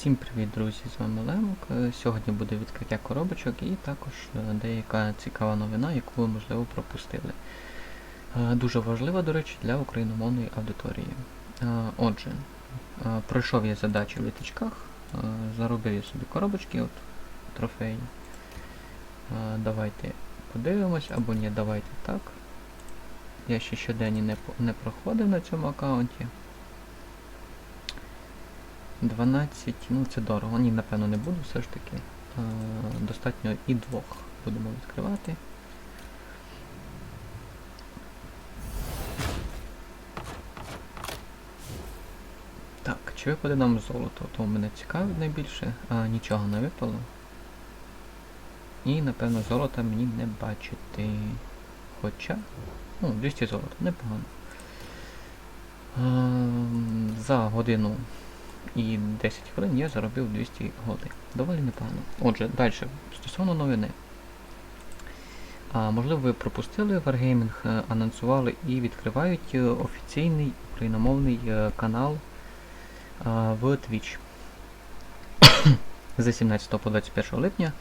Всім привіт, друзі! З вами Лемок. Е, Сьогодні буде відкриття коробочок і також е, деяка цікава новина, яку ви, можливо, пропустили. Е, Дуже важлива, до речі, для україномовної аудиторії. Отже, пройшов я задачі в літачках, заробив я собі коробочки, от трофеї. Давайте подивимось, або ні, давайте так. Я ще щоденні не проходив на цьому аккаунті. 12, ну це дорого. Ні, напевно, не буду все ж таки. Е, достатньо і двох будемо відкривати. Так, чи випаде нам золото? То мене цікавить найбільше. А, нічого не випало. І, напевно, золота мені не бачити. Хоча. Ну, 200 золота, непогано. Ем, за годину і 10 хвилин я заробив 200 голди. Доволі непогано. Отже, далі, стосовно новини. А, можливо, ви пропустили Wargaming е, анонсували і відкривають е, офіційний україномовний е, канал а, в Twitch з 17 по 21 липня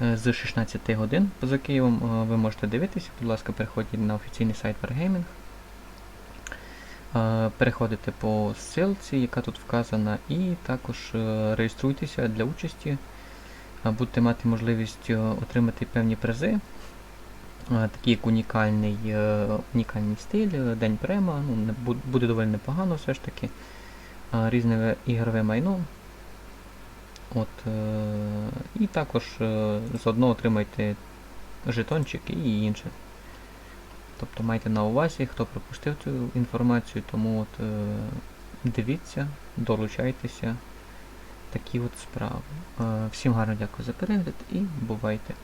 з 16 годин поза Києвом. Ви можете дивитися, будь ласка, переходьте на офіційний сайт Wargaming. Е, Переходите по ссылці, яка тут вказана, і також е, реєструйтеся для участі. Е, Будете мати можливість отримати певні призи, такі як унікальний, унікальний стиль, день према, ну, буде доволі непогано все ж таки. Різне ігрове майно. От, і також заодно отримайте жетончики і інше. Тобто майте на увазі, хто пропустив цю інформацію, тому от е, дивіться, долучайтеся. Такі от справи. Е, всім гарно дякую за перегляд і бувайте!